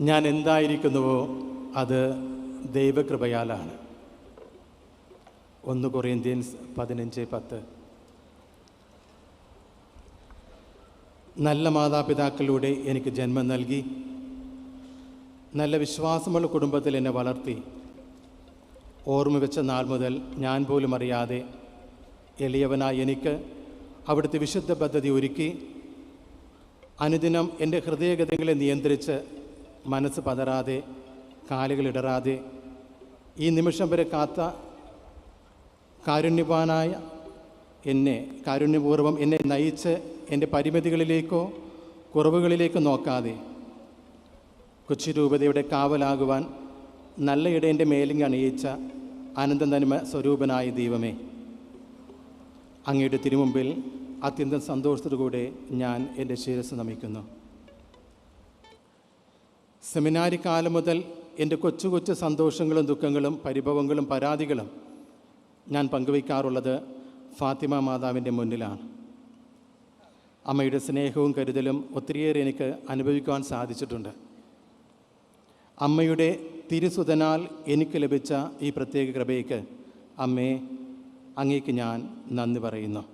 ഞാൻ എന്തായിരിക്കുന്നുവോ അത് ദൈവകൃപയാലാണ്. ഒന്ന് കൊറിയന്ത്യൻസ് പതിനഞ്ച് പത്ത്. നല്ല മാതാപിതാക്കളിലൂടെ എനിക്ക് ജന്മം നൽകി. നല്ല വിശ്വാസമുള്ള കുടുംബത്തിൽ എന്നെ വളർത്തി. ഓർമ്മ വെച്ച നാൾ മുതൽ ഞാൻ പോലും അറിയാതെ എളിയവനായ എനിക്ക് അവിടുത്തെ വിശുദ്ധ പദ്ധതി ഒരുക്കി. അനുദിനം എന്റെ ഹൃദയഗതങ്ങളെ നിയന്ത്രിച്ച് മനസ്സ് പതറാതെ കാലുകളിടറാതെ ഈ നിമിഷം വരെ കാത്ത കാരുണ്യവാനായ എന്നെ കാരുണ്യപൂർവം എന്നെ നയിച്ച് എന്റെ പരിമിതികളിലേക്കോ കുറവുകളിലേക്കോ നോക്കാതെ കൊച്ചി രൂപതയുടെ കാവലാകുവാൻ നല്ല ഇടേന്റെ മേലിങ് അണിയിച്ച അനന്തനന്മ സ്വരൂപനായ ദൈവമേ. അങ്ങയുടെ തിരുമുമ്പിൽ അത്യന്തം സന്തോഷത്തോടുകൂടെ ഞാൻ എന്റെ ശിരസ് നമിക്കുന്നു. സെമിനാരി കാലം മുതൽ എന്റെ കൊച്ചു കൊച്ചു സന്തോഷങ്ങളും ദുഃഖങ്ങളും പരിഭവങ്ങളും പരാതികളും ഞാൻ പങ്കുവയ്ക്കാറുള്ളത് ഫാത്തിമ മാതാവിന്റെ മുന്നിലാണ്. അമ്മയുടെ സ്നേഹവും കരുതലും ഒത്തിരിയേറെ എനിക്ക് അനുഭവിക്കുവാൻ സാധിച്ചിട്ടുണ്ട്. അമ്മയുടെ തിരുസുതനാൽ എനിക്ക് ലഭിച്ച ഈ പ്രത്യേക കൃപയ്ക്ക് അമ്മേ അങ്ങേക്ക് ഞാൻ നന്ദി പറയുന്നു.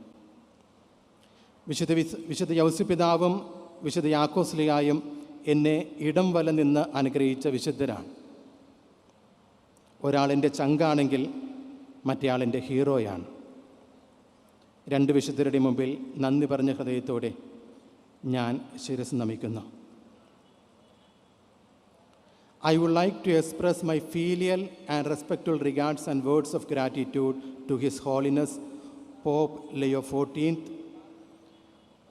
വിശുദ്ധ വിശുദ്ധ യൗസുപിതാവും വിശുദ്ധ യാക്കോസ്ലിയായും എന്നെ ഇടം വല നിന്ന് അനുഗ്രഹിച്ച വിശുദ്ധരാണ്. ഒരാളിന്റെ ചങ്കാണെങ്കിൽ മറ്റേയാളിന്റെ ഹീറോയാണ്. രണ്ട് വിശുദ്ധരുടെ മുമ്പിൽ നന്ദി പറഞ്ഞ ഹൃദയത്തോടെ ഞാൻ ശിരസ് നമിക്കുന്നു. I would like to express my filial and respectful regards and words of gratitude to his holiness Pope Leo fourteenth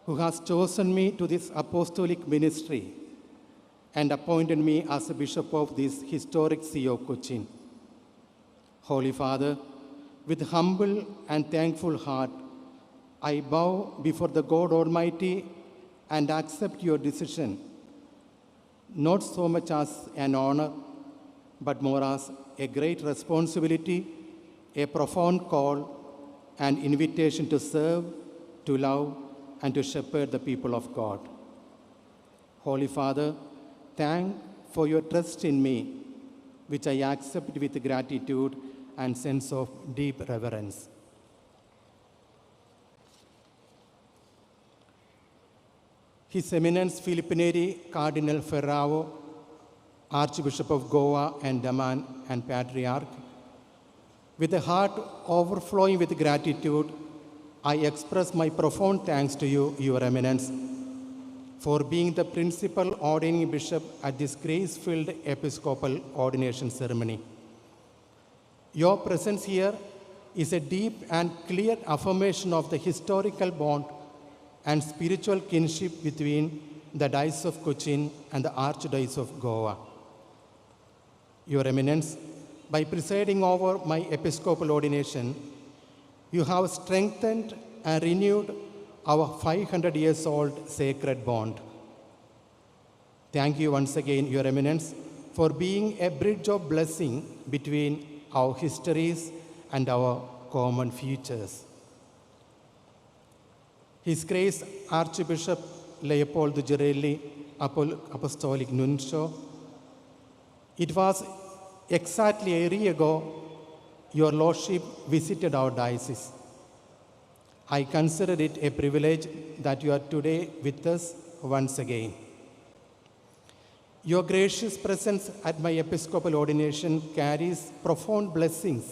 who has chosen me to this apostolic ministry and appointed me as a bishop of this historic see of Cochin. Holy Father, with humble and thankful heart, I bow before the God Almighty and accept your decision not so much as an honor, but more as a great responsibility, a profound call, an invitation to serve, to love, and to shepherd the people of God. Holy Father, thank for your trust in me, which I accept with gratitude and sense of deep reverence. His Eminence Filippineri Cardinal Ferrao, Archbishop of Goa and Daman and Patriarch, with a heart overflowing with gratitude, I express my profound thanks to you, Your Eminence, for being the principal ordaining bishop at this grace filled episcopal ordination ceremony. Your presence here is a deep and clear affirmation of the historical bond and spiritual kinship between the Diocese of Cochin and the Archdiocese of Goa. Your Eminence, by presiding over my episcopal ordination, you have strengthened and renewed our 500 years old sacred bond. Thank you once again, Your Eminence, for being a bridge of blessing between our histories and our common futures. His Grace Archbishop Leopold Girelli, Apostolic Nuncio, it was exactly a year ago your Lordship visited our diocese. I consider it a privilege that you are today with us once again. Your gracious presence at my episcopal ordination carries profound blessings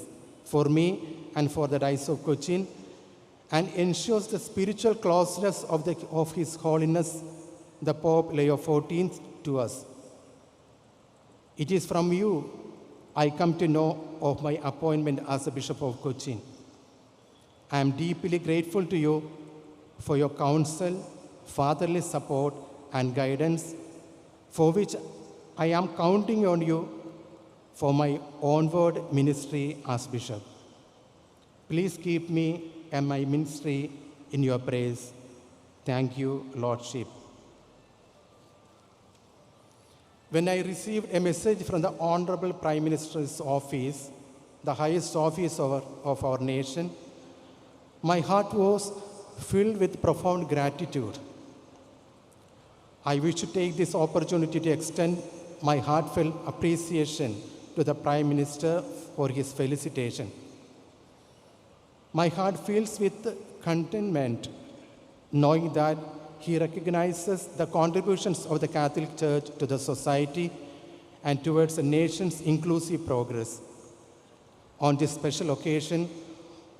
for me and for the Diocese of Cochin and ensures the spiritual closeness of, the, of His Holiness, the Pope Leo XIV, to us. It is from you I come to know of my appointment as a Bishop of Cochin. I am deeply grateful to you for your counsel, fatherly support, and guidance, for which I am counting on you for my onward ministry as Bishop. Please keep me and my ministry in your praise. Thank you, Lordship. When I received a message from the Honorable Prime Minister's office, the highest office of our, of our nation, my heart was filled with profound gratitude. I wish to take this opportunity to extend my heartfelt appreciation to the Prime Minister for his felicitation. My heart fills with contentment knowing that he recognizes the contributions of the Catholic Church to the society and towards the nation's inclusive progress. On this special occasion,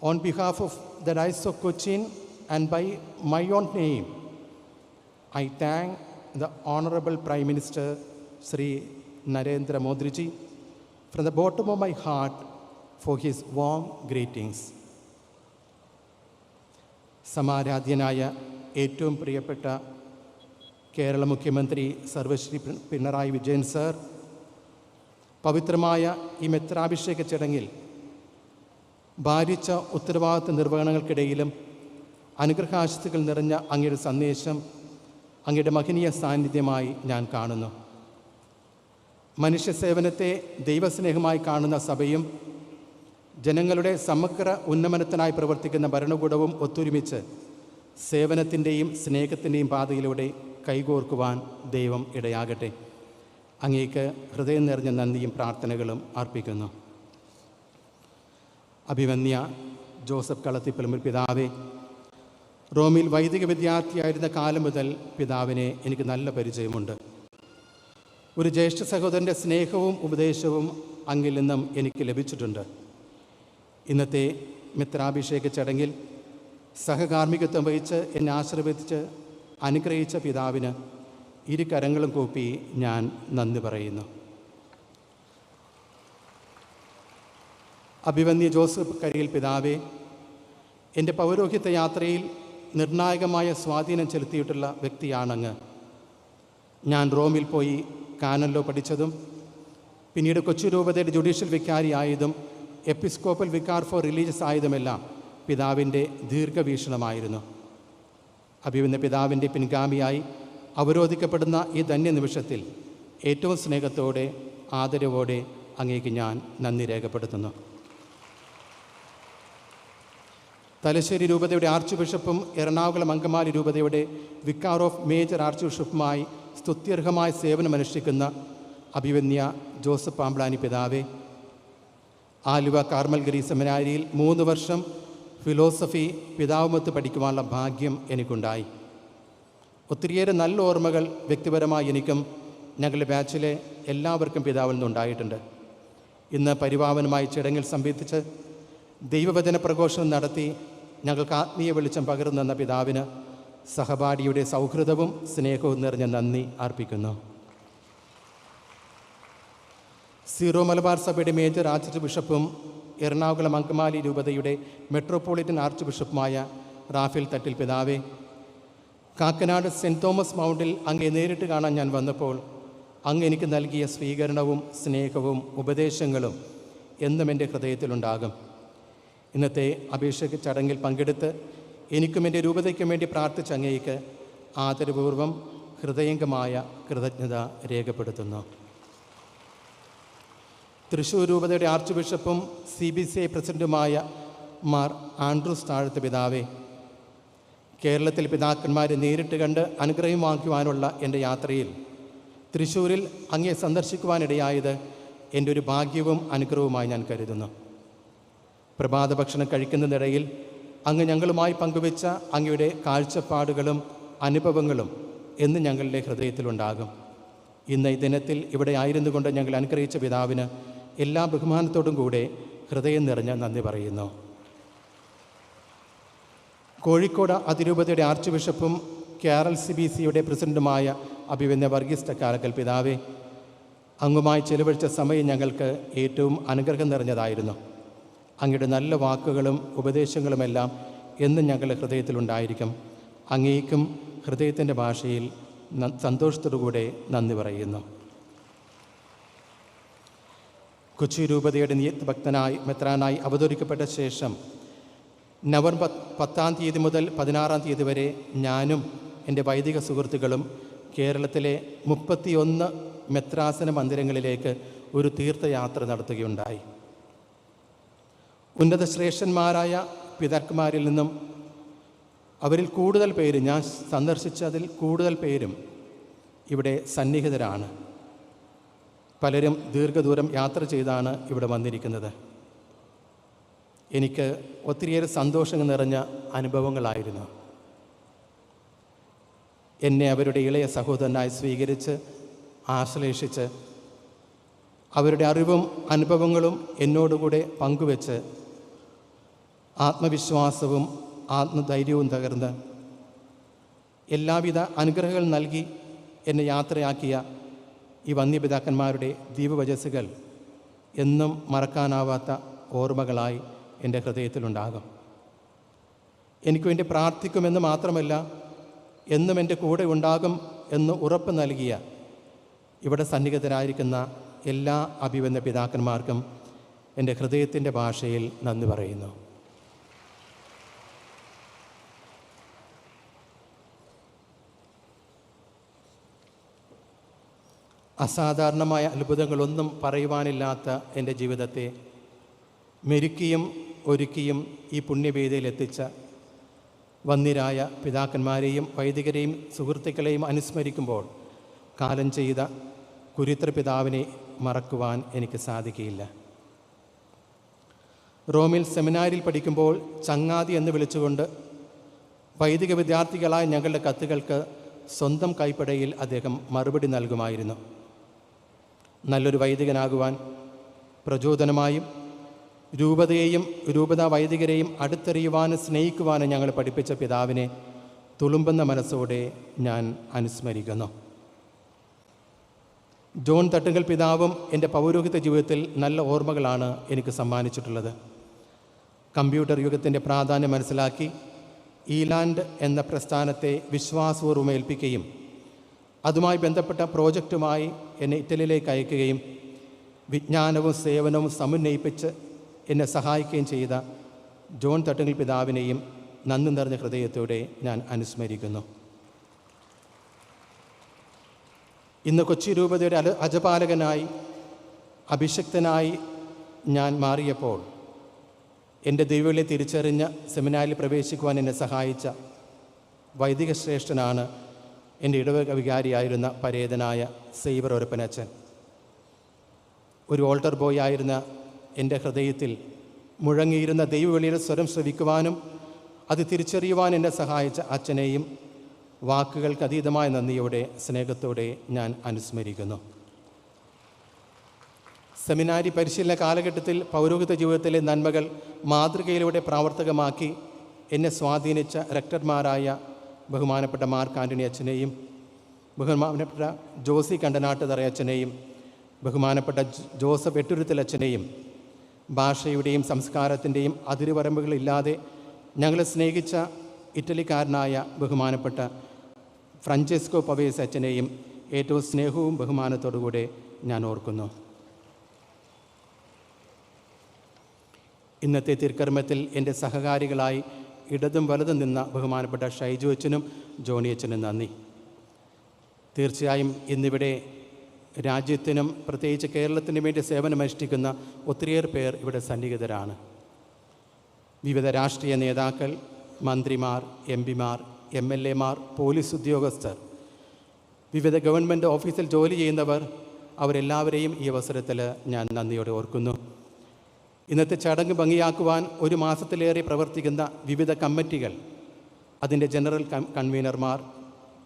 on behalf of the Diocese of Cochin and by my own name, I thank the Honorable Prime Minister Sri Narendra Modriji from the bottom of my heart for his warm greetings. സമാരാധ്യനായ ഏറ്റവും പ്രിയപ്പെട്ട കേരള മുഖ്യമന്ത്രി സർവശ്രീ P- Pinarayi Vijayan sir പവിത്രമായ ഈ മെത്രാഭിഷേക ചടങ്ങിൽ ഭാരിച്ച ഉത്തരവാദിത്വ നിർവഹണങ്ങൾക്കിടയിലും അനുഗ്രഹാശത്തുകൾ നിറഞ്ഞ അങ്ങയുടെ സന്ദേശം അങ്ങയുടെ മഹനീയ സാന്നിധ്യമായി ഞാൻ കാണുന്നു. മനുഷ്യ സേവനത്തെ ദൈവസ്നേഹമായി കാണുന്ന സഭയും ജനങ്ങളുടെ സമഗ്ര ഉന്നമനത്തിനായി പ്രവർത്തിക്കുന്ന ഭരണകൂടവും ഒത്തൊരുമിച്ച് സേവനത്തിന്റെയും സ്നേഹത്തിന്റെയും പാതയിലൂടെ കൈകോർക്കുവാൻ ദൈവം ഇടയാകട്ടെ. അങ്ങേക്ക് ഹൃദയം നിറഞ്ഞ നന്ദിയും പ്രാർത്ഥനകളും അർപ്പിക്കുന്നു. അഭിമന്യ ജോസഫ് കളത്തിപ്പലമ്പൽ പിതാവേ റോമിൽ വൈദിക വിദ്യാർത്ഥിയായിരുന്ന കാലം മുതൽ പിതാവിനെ എനിക്ക് നല്ല പരിചയമുണ്ട്. ഒരു ജ്യേഷ്ഠ സഹോദരന്റെ സ്നേഹവും ഉപദേശവും അങ്ങിൽ നിന്നും എനിക്ക് ലഭിച്ചിട്ടുണ്ട്. ഇന്നത്തെ മിത്രാഭിഷേക ചടങ്ങിൽ സഹകാർമ്മികത്വം വഹിച്ച് എന്നെ ആശീർവദിച്ച് അനുഗ്രഹിച്ച പിതാവിന് ഇരു കരങ്ങളും കൂപ്പി ഞാൻ നന്ദി പറയുന്നു. അഭിവന്യ ജോസഫ് കരിയിൽ പിതാവേ എന്റെ പൗരോഹിത്യ യാത്രയിൽ നിർണായകമായ സ്വാധീനം ചെലുത്തിയിട്ടുള്ള വ്യക്തിയാണങ്ങ്. ഞാൻ റോമിൽ പോയി കാനല്ലോ പഠിച്ചതും പിന്നീട് കൊച്ചു രൂപതയുടെ ജുഡീഷ്യൽ വിക്കാരി ആയതും എപ്പിസ്കോപ്പൽ വിക്കാർ ഫോർ റിലീജിയസ് ആയതുമെല്ലാം പിതാവിന്റെ ദീർഘവീക്ഷണമായിരുന്നു. അഭിവന്യ പിതാവിന്റെ പിൻഗാമിയായി അവരോധിക്കപ്പെടുന്ന ഈ ധന്യ നിമിഷത്തിൽ ഏറ്റവും സ്നേഹത്തോടെ ആദരവോടെ അങ്ങേക്ക് ഞാൻ നന്ദി രേഖപ്പെടുത്തുന്നു. തലശ്ശേരി രൂപതയുടെ ആർച്ച് ബിഷപ്പും എറണാകുളം അങ്കമാലി രൂപതയുടെ വിക്കാർ ഓഫ് മേജർ ആർച്ച് ബിഷപ്പുമായി സ്തുത്യർഹമായ സേവനമനുഷ്ഠിക്കുന്ന അഭിവന്യ ജോസഫ് പാമ്പ്ലാനി പിതാവെ ആലുവ കാർമൽ കാർമൽഗിരി സെമിനാരിയിൽ മൂന്ന് വർഷം ഫിലോസഫി പിതാവുമൊത്ത് പഠിക്കുവാനുള്ള ഭാഗ്യം എനിക്കുണ്ടായി. ഒത്തിരിയേറെ നല്ല ഓർമ്മകൾ വ്യക്തിപരമായി എനിക്കും ഞങ്ങളുടെ ബാച്ചിലെ എല്ലാവർക്കും പിതാവിൽ നിന്നുണ്ടായിട്ടുണ്ട്. ഇന്ന് പരിപാവനമായി ചടങ്ങിൽ സംബന്ധിച്ച് ദൈവവചന പ്രഘോഷണം നടത്തി ഞങ്ങൾക്ക് ആത്മീയ വെളിച്ചം പകർന്നെന്ന പിതാവിന് സഹപാഠിയുടെ സൗഹൃദവും സ്നേഹവും നിറഞ്ഞ നന്ദി അർപ്പിക്കുന്നു. സീറോ മലബാർ സഭയുടെ മേജർ ആർച്ച് ബിഷപ്പും എറണാകുളം അങ്കമാലി രൂപതയുടെ മെട്രോപൊളിറ്റൻ ആർച്ച് ബിഷപ്പുമായ റാഫേൽ തട്ടിൽ പിതാവെ കാക്കനാട് സെന്റ് തോമസ് മൗണ്ടിൽ അങ്ങേ നേരിട്ട് കാണാൻ ഞാൻ വന്നപ്പോൾ അങ്ങ് എനിക്ക് നൽകിയ സ്വീകരണവും സ്നേഹവും ഉപദേശങ്ങളും എന്നും എന്റെ ഹൃദയത്തിലുണ്ടാകും. ഇന്നത്തെ അഭിഷേക ചടങ്ങിൽ പങ്കെടുത്ത് എനിക്കും എന്റെ രൂപതയ്ക്കും വേണ്ടി പ്രാർത്ഥിച്ച അങ്ങേക്ക് ആദരപൂർവം ഹൃദയംഗമായ കൃതജ്ഞത രേഖപ്പെടുത്തുന്നു. തൃശ്ശൂർ രൂപതയുടെ ആർച്ച് ബിഷപ്പും സി ബി സി ഐ പ്രസിഡന്റുമായ മാർ ആൻഡ്രൂസ് താഴത്ത് പിതാവേ കേരളത്തിൽ പിതാക്കന്മാരെ നേരിട്ട് കണ്ട് അനുഗ്രഹം വാങ്ങിക്കുവാനുള്ള എന്റെ യാത്രയിൽ തൃശ്ശൂരിൽ അങ്ങേ സന്ദർശിക്കുവാനിടയായത് എന്റെ ഒരു ഭാഗ്യവും അനുഗ്രഹവുമായി ഞാൻ കരുതുന്നു. പ്രഭാത ഭക്ഷണം കഴിക്കുന്നതിനിടയിൽ അങ്ങ് ഞങ്ങളുമായി പങ്കുവെച്ച അങ്ങയുടെ കാഴ്ചപ്പാടുകളും അനുഭവങ്ങളും എന്ന് ഞങ്ങളുടെ ഹൃദയത്തിലുണ്ടാകും. ഇന്ന് ഈ ദിനത്തിൽ ഇവിടെ ആയിരുന്നു കൊണ്ട് ഞങ്ങൾ അനുഗ്രഹിച്ച പിതാവിന് എല്ലാ ബഹുമാനത്തോടും കൂടെ ഹൃദയം നിറഞ്ഞ നന്ദി പറയുന്നു. കോഴിക്കോട് അതിരൂപതയുടെ ആർച്ച് ബിഷപ്പും കേരൾ സി ബി സിയുടെ പ്രസിഡന്റുമായ അഭിവന്യ വർഗീസ് ടക്കാലക്കൽ പിതാവെ അങ്ങുമായി ചെലവഴിച്ച സമയം ഞങ്ങൾക്ക് ഏറ്റവും അനുഗ്രഹം നിറഞ്ഞതായിരുന്നു. അങ്ങയുടെ നല്ല വാക്കുകളും ഉപദേശങ്ങളുമെല്ലാം എന്നും ഞങ്ങളുടെ ഹൃദയത്തിലുണ്ടായിരിക്കും. അങ്ങേക്കും ഹൃദയത്തിന്റെ ഭാഷയിൽ സന്തോഷത്തോടുകൂടെ നന്ദി പറയുന്നു. കൊച്ചി രൂപതയുടെ നിയത്ത് ഭക്തനായി മെത്രാനായി അവതരിക്കപ്പെട്ട ശേഷം നവംബർ പത്താം തീയതി മുതൽ പതിനാറാം തീയതി വരെ ഞാനും എന്റെ വൈദിക സുഹൃത്തുക്കളും കേരളത്തിലെ മുപ്പത്തിയൊന്ന് മെത്രാസന മന്ദിരങ്ങളിലേക്ക് ഒരു തീർത്ഥയാത്ര നടത്തുകയുണ്ടായി. ഉന്നത ശ്രേഷ്ഠന്മാരായ പിതാക്കന്മാരിൽ നിന്നും അവരിൽ കൂടുതൽ പേര് ഞാൻ സന്ദർശിച്ചതിൽ കൂടുതൽ പേരും ഇവിടെ സന്നിഹിതരാണ്. പലരും ദീർഘദൂരം യാത്ര ചെയ്താണ് ഇവിടെ വന്നിരിക്കുന്നത്. എനിക്ക് ഒത്തിരിയേറെ സന്തോഷങ്ങൾ നിറഞ്ഞ അനുഭവങ്ങളായിരുന്നു. എന്നെ അവരുടെ ഇളയ സഹോദരനായി സ്വീകരിച്ച് ആശ്ലേഷിച്ച് അവരുടെ അറിവും അനുഭവങ്ങളും എന്നോടുകൂടെ പങ്കുവെച്ച് ആത്മവിശ്വാസവും ആത്മധൈര്യവും തകർന്ന് എല്ലാവിധ അനുഗ്രഹങ്ങൾ നൽകി എന്നെ യാത്രയാക്കിയ ഈ വന്യപിതാക്കന്മാരുടെ ദീപവചസ്സുകൾ എന്നും മറക്കാനാവാത്ത ഓർമ്മകളായി എന്റെ ഹൃദയത്തിലുണ്ടാകും. എനിക്ക് വേണ്ടി പ്രാർത്ഥിക്കുമെന്ന് മാത്രമല്ല എന്നും എന്റെ കൂടെ ഉണ്ടാകും എന്ന് ഉറപ്പ് നൽകിയ ഇവിടെ സന്നിഹിതരായിരിക്കുന്ന എല്ലാ അഭിവന്യ പിതാക്കന്മാർക്കും എന്റെ ഹൃദയത്തിന്റെ ഭാഷയിൽ നന്ദി പറയുന്നു. അസാധാരണമായ അത്ഭുതങ്ങളൊന്നും പറയുവാനില്ലാത്ത എന്റെ ജീവിതത്തെ മെരുക്കിയും ഒരുക്കിയും ഈ പുണ്യവേദിയിൽ എത്തിച്ച വന്നിരായ പിതാക്കന്മാരെയും വൈദികരെയും സുഹൃത്തുക്കളെയും അനുസ്മരിക്കുമ്പോൾ കാലം ചെയ്ത കുരുത്ര പിതാവിനെ മറക്കുവാൻ എനിക്ക് സാധിക്കുകയില്ല. റോമിൽ സെമിനാരിൽ പഠിക്കുമ്പോൾ ചങ്ങാതി എന്ന് വിളിച്ചുകൊണ്ട് വൈദിക വിദ്യാർത്ഥികളായ ഞങ്ങളുടെ കത്തുകൾക്ക് സ്വന്തം കൈപ്പടയിൽ അദ്ദേഹം മറുപടി നൽകുമായിരുന്നു. നല്ലൊരു വൈദികനാകുവാൻ പ്രചോദനമായും രൂപതയെയും രൂപത വൈദികരെയും അടുത്തെറിയുവാനും സ്നേഹിക്കുവാനും ഞങ്ങൾ പഠിപ്പിച്ച പിതാവിനെ തുളുമ്പുന്ന മനസ്സോടെ ഞാൻ അനുസ്മരിക്കുന്നു. ജോൺ തട്ടുങ്കൽ പിതാവും എന്റെ പൗരോഹിത ജീവിതത്തിൽ നല്ല ഓർമ്മകളാണ് എനിക്ക് സമ്മാനിച്ചിട്ടുള്ളത്. കമ്പ്യൂട്ടർ യുഗത്തിന്റെ പ്രാധാന്യം മനസ്സിലാക്കി ഈലാൻഡ് എന്ന പ്രസ്ഥാനത്തെ വിശ്വാസപൂർവം ഏൽപ്പിക്കുകയും അതുമായി ബന്ധപ്പെട്ട പ്രോജക്റ്റുമായി എന്നെ ഇറ്റലിയിലേക്ക് അയക്കുകയും വിജ്ഞാനവും സേവനവും സമന്വയിപ്പിച്ച് എന്നെ സഹായിക്കുകയും ചെയ്ത ജോൺ തട്ടുങ്ങൽ പിതാവിനെയും നന്ദി നിറഞ്ഞ ഹൃദയത്തോടെ ഞാൻ അനുസ്മരിക്കുന്നു. ഇന്ന് കൊച്ചി രൂപതയുടെ അല അജപാലകനായി അഭിഷക്തനായി ഞാൻ മാറിയപ്പോൾ എന്റെ ദൈവങ്ങളെ തിരിച്ചറിഞ്ഞ സെമിനാരിൽ പ്രവേശിക്കുവാൻ എന്നെ സഹായിച്ച വൈദിക ശ്രേഷ്ഠനാണ് എന്റെ ഇടവക വികാരിയായിരുന്ന പരേതനായ സൈബർ ഒരപ്പനച്ചൻ ഒരു ഓൾട്ടർ ബോയ് ആയിരുന്ന എന്റെ ഹൃദയത്തിൽ മുഴങ്ങിയിരുന്ന ദൈവവിളിയുടെ സ്വരം ശ്രവിക്കുവാനും അത് തിരിച്ചറിയുവാൻ എന്നെ സഹായിച്ച അച്ഛനെയും വാക്കുകൾക്ക് അതീതമായ നന്ദിയോടെ സ്നേഹത്തോടെ ഞാൻ അനുസ്മരിക്കുന്നു. സെമിനാരി പരിശീലന കാലഘട്ടത്തിൽ പൗരോഹിത ജീവിതത്തിലെ നന്മകൾ മാതൃകയിലൂടെ പ്രാവർത്തികമാക്കി എന്നെ സ്വാധീനിച്ച റക്ടർമാരായ ബഹുമാനപ്പെട്ട മാർക്ക് ആന്റണി അച്ഛനെയും ബഹുമാനപ്പെട്ട ജോസി കണ്ടനാട്ട് തറയച്ഛനെയും ബഹുമാനപ്പെട്ട ജോസഫ് എട്ടുരുത്തൽ അച്ഛനെയും ഭാഷയുടെയും സംസ്കാരത്തിന്റെയും അതിരുവരമ്പുകളില്ലാതെ ഞങ്ങളെ സ്നേഹിച്ച ഇറ്റലിക്കാരനായ ബഹുമാനപ്പെട്ട ഫ്രാഞ്ചെസ്കോ പവേസ് അച്ഛനെയും ഏറ്റവും സ്നേഹവും ബഹുമാനത്തോടുകൂടെ ഞാൻ ഓർക്കുന്നു. ഇന്നത്തെ തിരുക്കർമ്മത്തിൽ എന്റെ സഹകാരികളായി ഇടതും വലതും നിന്ന ബഹുമാനപ്പെട്ട ഷൈജു അച്ഛനും ജോണി അച്ഛനും നന്ദി. തീർച്ചയായും ഇന്നിവിടെ രാജ്യത്തിനും പ്രത്യേകിച്ച് കേരളത്തിനു വേണ്ടി സേവനമനുഷ്ഠിക്കുന്ന ഒത്തിരിയേറെ പേർ ഇവിടെ സന്നിഹിതരാണ്. വിവിധ രാഷ്ട്രീയ നേതാക്കൾ മന്ത്രിമാർ എം പിമാർ എം എൽ എമാർ പോലീസ് ഉദ്യോഗസ്ഥർ വിവിധ ഗവൺമെന്റ് ഓഫീസിൽ ജോലി ചെയ്യുന്നവർ അവരെല്ലാവരെയും ഈ അവസരത്തിൽ ഞാൻ നന്ദിയോടെ ഓർക്കുന്നു. ഇന്നത്തെ ചടങ്ങ് ഭംഗിയാക്കുവാൻ ഒരു മാസത്തിലേറെ പ്രവർത്തിക്കുന്ന വിവിധ കമ്മിറ്റികൾ അതിന്റെ ജനറൽ കൺവീനർമാർ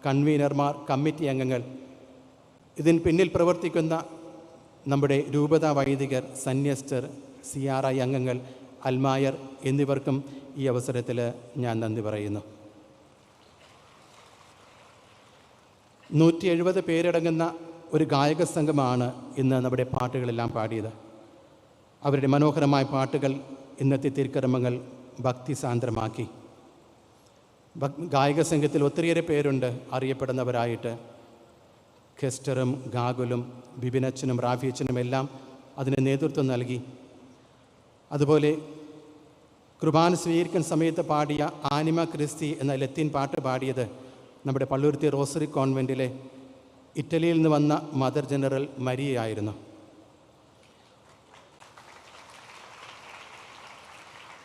കൺവീനർമാർ കമ്മിറ്റി അംഗങ്ങൾ ഇതിന് പിന്നിൽ പ്രവർത്തിക്കുന്ന നമ്മുടെ രൂപത വൈദികർ സന്യസ്റ്റർ സി ആർ ഐ അംഗങ്ങൾ അൽമായർ എന്നിവർക്കും ഈ അവസരത്തിൽ ഞാൻ നന്ദി പറയുന്നു. നൂറ്റി എഴുപത് പേരടങ്ങുന്ന ഒരു ഗായക സംഘമാണ് ഇന്ന് നമ്മുടെ പാട്ടുകളെല്ലാം പാടിയത്. അവരുടെ മനോഹരമായ പാട്ടുകൾ ഇന്നത്തെ തിരുക്കർമ്മങ്ങൾ ഭക്തിസാന്ദ്രമാക്കി ഭക്- ഗായക സംഘത്തിൽ ഒത്തിരിയേറെ പേരുണ്ട് അറിയപ്പെടുന്നവരായിട്ട്. ഖെസ്റ്ററും ഗാഗുലും ബിബിനച്ചനും റാഫിയച്ചനും എല്ലാം അതിന് നേതൃത്വം നൽകി. അതുപോലെ കുർബാന സ്വീകരിക്കുന്ന സമയത്ത് പാടിയ ആനിമ ക്രിസ്തി എന്ന ലത്തീൻ പാട്ട് പാടിയത് നമ്മുടെ പള്ളുരുത്തി റോസറി കോൺവെന്റിലെ ഇറ്റലിയിൽ നിന്ന് വന്ന മദർ ജനറൽ മരിയയായിരുന്നു.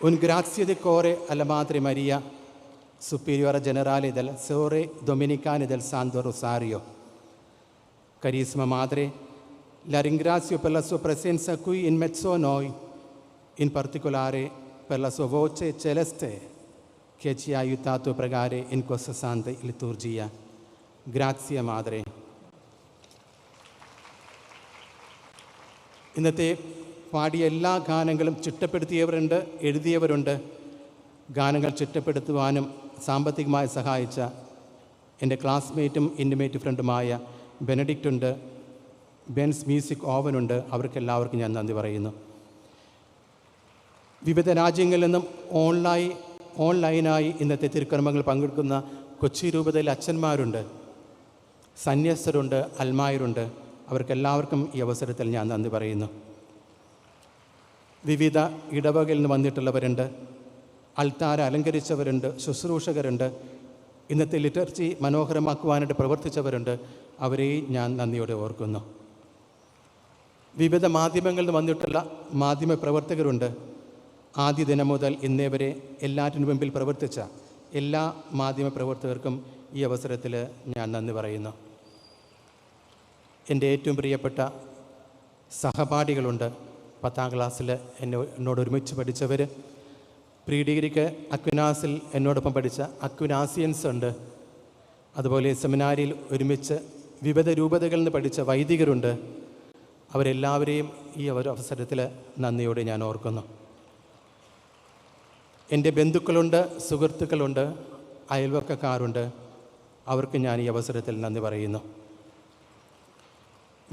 Un grazie di cuore alla Madre Maria, Superiore Generale del Sore Domenicani del Santo Rosario. Carissima Madre, La ringrazio per la sua presenza qui in mezzo a noi, in particolare per la sua voce celeste che ci ha aiutato a pregare in questa santa liturgia. Grazie, Madre. ഇന്നത്തെ പാടിയ എല്ലാ ഗാനങ്ങളും ചിട്ടപ്പെടുത്തിയവരുണ്ട് എഴുതിയവരുണ്ട്. ഗാനങ്ങൾ ചിട്ടപ്പെടുത്തുവാനും സാമ്പത്തികമായി സഹായിച്ച എന്റെ ക്ലാസ്മേറ്റും intimate ഫ്രണ്ടുമായ ബെനഡിക്റ്റ് ഉണ്ട് ബെൻസ് മ്യൂസിക് ഓവനുണ്ട് അവർക്കെല്ലാവർക്കും ഞാൻ നന്ദി പറയുന്നു. വിവിധ രാജ്യങ്ങളിൽ നിന്നും ഓൺലൈൻ ഓൺലൈനായി ഇന്നത്തെ തിരുക്കർമ്മങ്ങൾ പങ്കെടുക്കുന്ന കൊച്ചി രൂപതയിൽ അച്ഛന്മാരുണ്ട്. സന്യസ്തരുണ്ട് അൽമായരുണ്ട്. അവർക്കെല്ലാവർക്കും ഈ അവസരത്തിൽ ഞാൻ നന്ദി പറയുന്നു. വിവിധ ഇടവകയിൽ നിന്ന് വന്നിട്ടുള്ളവരുണ്ട്. അൾത്താര അലങ്കരിച്ചവരുണ്ട് ശുശ്രൂഷകരുണ്ട്. ഇന്നത്തെ ലിറ്റർച്ചി മനോഹരമാക്കുവാനായിട്ട് പ്രവർത്തിച്ചവരുണ്ട്. അവരെയും ഞാൻ നന്ദിയോടെ ഓർക്കുന്നു. വിവിധ മാധ്യമങ്ങളിൽ നിന്ന് വന്നിട്ടുള്ള മാധ്യമ പ്രവർത്തകരുണ്ട്. ആദ്യ ദിനം മുതൽ ഇന്നേ വരെ എല്ലാറ്റിനു മുമ്പിൽ പ്രവർത്തിച്ച എല്ലാ മാധ്യമ പ്രവർത്തകർക്കും ഈ അവസരത്തിൽ ഞാൻ നന്ദി പറയുന്നു. എന്റെ ഏറ്റവും പ്രിയപ്പെട്ട സഹപാഠികളുണ്ട്. പത്താം ക്ലാസ്സിൽ എന്നെ എന്നോട് ഒരുമിച്ച് പഠിച്ചവർ പ്രീ ഡിഗ്രിക്ക് അക്വിനാസിൽ എന്നോടൊപ്പം പഠിച്ച അക്വിനാസിയൻസ് ഉണ്ട്. അതുപോലെ സെമിനാരിയിൽ ഒരുമിച്ച് വിവിധ രൂപതകളിൽ നിന്ന് പഠിച്ച വൈദികരുണ്ട്. അവരെല്ലാവരെയും ഈ ഒരു അവസരത്തിൽ നന്ദിയോടെ ഞാൻ ഓർക്കുന്നു. എന്റെ ബന്ധുക്കളുണ്ട് സുഹൃത്തുക്കളുണ്ട് അയൽവക്കക്കാരുണ്ട്. അവർക്ക് ഞാൻ ഈ അവസരത്തിൽ നന്ദി പറയുന്നു.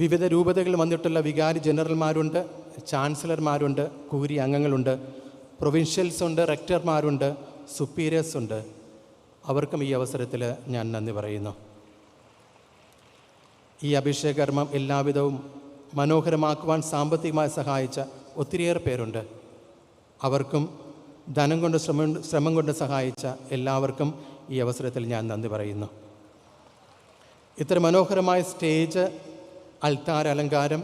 വിവിധ രൂപതകളിൽ വന്നിട്ടുള്ള വികാരി ജനറൽമാരുണ്ട് ചാൻസലർമാരുണ്ട് കൂരി അംഗങ്ങളുണ്ട് പ്രൊവിൻഷ്യൽസ് ഉണ്ട് റെക്ടർമാരുണ്ട് സുപ്പീരിയേഴ്സ് ഉണ്ട് അവർക്കും ഈ അവസരത്തിൽ ഞാൻ നന്ദി പറയുന്നു. ഈ അഭിഷേകകർമ്മം എല്ലാവിധവും മനോഹരമാക്കുവാൻ സാമ്പത്തികമായി സഹായിച്ച ഒത്തിരിയേറെ പേരുണ്ട്. അവർക്കും ധനം കൊണ്ട് ശ്രമം ശ്രമം കൊണ്ട് സഹായിച്ച എല്ലാവർക്കും ഈ അവസരത്തിൽ ഞാൻ നന്ദി പറയുന്നു. ഇത്ര മനോഹരമായ സ്റ്റേജ് അൾത്താര അലങ്കാരം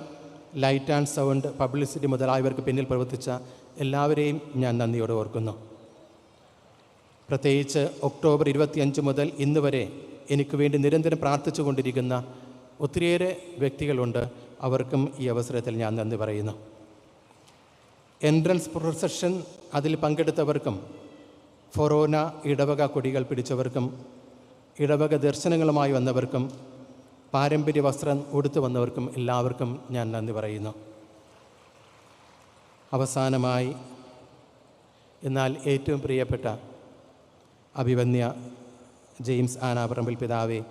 ലൈറ്റ് ആൻഡ് സൗണ്ട് പബ്ലിസിറ്റി മുതലായവർക്ക് പിന്നിൽ പ്രവർത്തിച്ച എല്ലാവരെയും ഞാൻ നന്ദിയോടെ ഓർക്കുന്നു. പ്രത്യേകിച്ച് ഒക്ടോബർ ഇരുപത്തിയഞ്ച് മുതൽ ഇന്ന് വരെ എനിക്ക് വേണ്ടി നിരന്തരം പ്രാർത്ഥിച്ചു കൊണ്ടിരിക്കുന്ന ഒത്തിരിയേറെ വ്യക്തികളുണ്ട്. അവർക്കും ഈ അവസരത്തിൽ ഞാൻ നന്ദി പറയുന്നു. എൻട്രൻസ് പ്രൊസഷൻ അതിൽ പങ്കെടുത്തവർക്കും ഫൊറോന ഇടവക കൊടികൾ പിടിച്ചവർക്കും ഇടവക ദർശനങ്ങളുമായി വന്നവർക്കും പാരമ്പര്യ വസ്ത്രം ഉടുത്തു വന്നവർക്കും എല്ലാവർക്കും ഞാൻ നന്ദി പറയുന്നു. അവസാനമായി എന്നാൽ ഏറ്റവും പ്രിയപ്പെട്ട അഭിവന്യ ജെയിംസ് ആനാപറമ്പിൽ പിതാവേ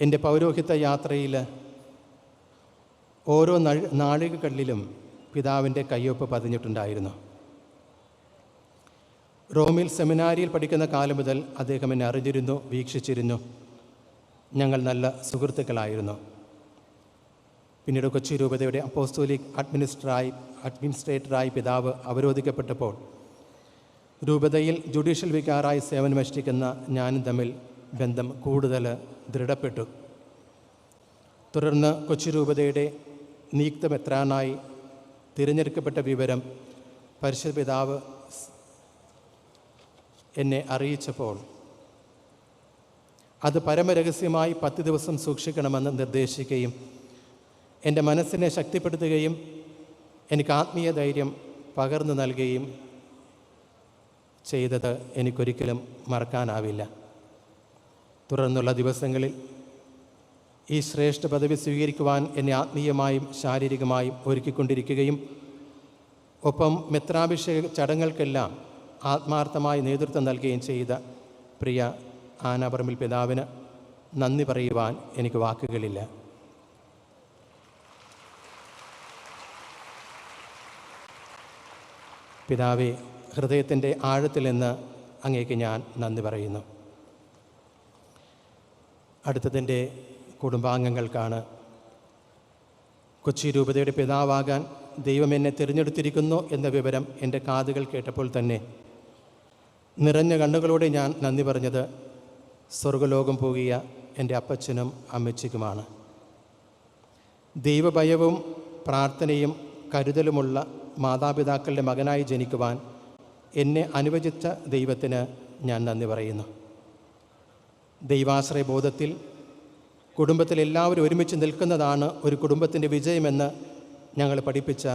എന്റെ പൗരോഹിത്യ യാത്രയിൽ ഓരോ നഴ- നാഴികകളിലും പിതാവിന്റെ കയ്യൊപ്പ് പതിഞ്ഞിട്ടുണ്ടായിരുന്നു. റോമിൽ സെമിനാരിയിൽ പഠിക്കുന്ന കാലം മുതൽ അദ്ദേഹം എന്നെ അറിഞ്ഞിരുന്നു വീക്ഷിച്ചിരുന്നു. ഞങ്ങൾ നല്ല സുഹൃത്തുക്കളായിരുന്നു. പിന്നീട് കൊച്ചി രൂപതയുടെ അപ്പോസ്തോലിക് അഡ്മിനിസ്ട്രായി അഡ്മിനിസ്ട്രേറ്ററായി പിതാവ് അവരോധിക്കപ്പെട്ടപ്പോൾ രൂപതയിൽ ജുഡീഷ്യൽ വികാറായി സേവനമനുഷ്ഠിക്കുന്ന ഞാനും തമ്മിൽ ബന്ധം കൂടുതൽ ദൃഢപ്പെട്ടു. തുടർന്ന് കൊച്ചി രൂപതയുടെ നിയുക്തമെത്രാനായി തിരഞ്ഞെടുക്കപ്പെട്ട വിവരം പരിശുദ്ധ പിതാവ് എന്നെ അറിയിച്ചപ്പോൾ അത് പരമരഹസ്യമായി പത്ത് ദിവസം സൂക്ഷിക്കണമെന്ന് നിർദ്ദേശിക്കുകയും എന്റെ മനസ്സിനെ ശക്തിപ്പെടുത്തുകയും എനിക്ക് ആത്മീയ ധൈര്യം പകർന്നു നൽകുകയും ചെയ്തത് എനിക്കൊരിക്കലും മറക്കാനാവില്ല. തുടർന്നുള്ള ദിവസങ്ങളിൽ ഈ ശ്രേഷ്ഠ പദവി സ്വീകരിക്കുവാൻ എന്നെ ആത്മീയമായും ശാരീരികമായും ഒരുക്കിക്കൊണ്ടിരിക്കുകയും ഒപ്പം മെത്രാഭിഷേക ചടങ്ങുകൾക്കെല്ലാം ആത്മാർത്ഥമായി നേതൃത്വം നൽകുകയും ചെയ്ത പ്രിയ ആനാപറമ്പിൽ പിതാവിന് നന്ദി പറയുവാൻ എനിക്ക് വാക്കുകളില്ല. പിതാവെ ഹൃദയത്തിന്റെ ആഴത്തിൽ നിന്ന് അങ്ങേക്ക് ഞാൻ നന്ദി പറയുന്നു. അടുത്തതിന്റെ കുടുംബാംഗങ്ങൾക്കാണ് കൊച്ചി രൂപതയുടെ പിതാവാകാൻ ദൈവം എന്നെ തിരഞ്ഞെടുത്തിരിക്കുന്നു എന്ന വിവരം എന്റെ കാതുകൾ കേട്ടപ്പോൾ തന്നെ നിറഞ്ഞ കണ്ണുകളോടെ ഞാൻ നന്ദി പറഞ്ഞത് സ്വർഗലോകം പോകിയ എന്റെ അപ്പച്ചനും അമ്മച്ചിക്കുമാണ്. ദൈവഭയവും പ്രാർത്ഥനയും കരുതലുമുള്ള മാതാപിതാക്കളുടെ മകനായി ജനിക്കുവാൻ എന്നെ അനുവദിച്ച ദൈവത്തിന് ഞാൻ നന്ദി പറയുന്നു. ദൈവാശ്രയ ബോധത്തിൽ കുടുംബത്തിൽ എല്ലാവരും ഒരുമിച്ച് നിൽക്കുന്നതാണ് ഒരു കുടുംബത്തിന്റെ വിജയമെന്ന് ഞങ്ങൾ പഠിപ്പിച്ച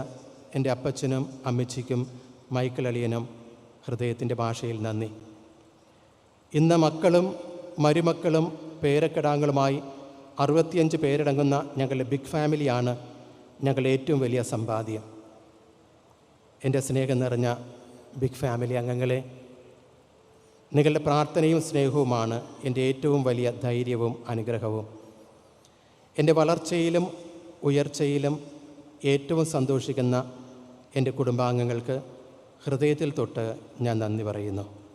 എന്റെ അപ്പച്ചനും അമ്മച്ചിക്കും മൈക്കിൾ അളിയനും ഹൃദയത്തിന്റെ ഭാഷയിൽ നന്ദി. ഇന്ന് മക്കളും മരുമക്കളും പേരക്കിടാങ്ങളുമായി അറുപത്തിയഞ്ച് പേരടങ്ങുന്ന ഞങ്ങളുടെ ബിഗ് ഫാമിലിയാണ് ഞങ്ങളുടെ ഏറ്റവും വലിയ സമ്പാദ്യം. എന്റെ സ്നേഹം നിറഞ്ഞ ബിഗ് ഫാമിലി അംഗങ്ങളെ നിങ്ങളുടെ പ്രാർത്ഥനയും സ്നേഹവുമാണ് എന്റെ ഏറ്റവും വലിയ ധൈര്യവും അനുഗ്രഹവും. എന്റെ വളർച്ചയിലും ഉയർച്ചയിലും ഏറ്റവും സന്തോഷിക്കുന്ന എന്റെ കുടുംബാംഗങ്ങൾക്ക് ഹൃദയത്തിൽ തൊട്ട് ഞാൻ നന്ദി പറയുന്നു.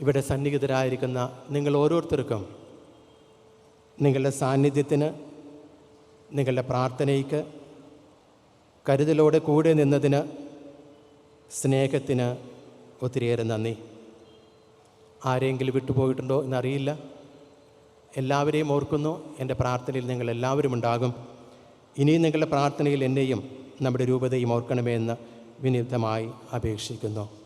ഇവിടെ സന്നിഹിതരായിരിക്കുന്ന നിങ്ങൾ ഓരോരുത്തർക്കും നിങ്ങളുടെ സാന്നിധ്യത്തിന് നിങ്ങളുടെ പ്രാർത്ഥനയ്ക്ക് കരുതലോടെ കൂടെ നിന്നതിന് സ്നേഹത്തിന് ഒത്തിരിയേറെ നന്ദി. ആരെങ്കിലും വിട്ടുപോയിട്ടുണ്ടോ എന്നറിയില്ല. എല്ലാവരെയും ഓർക്കുന്നു. എന്റെ പ്രാർത്ഥനയിൽ നിങ്ങൾ എല്ലാവരും ഉണ്ടാകും. ഇനിയും നിങ്ങളുടെ പ്രാർത്ഥനയിൽ എന്നെയും നമ്മുടെ രൂപതയും ഓർക്കണമേ എന്ന് വിനീതമായി അപേക്ഷിക്കുന്നു.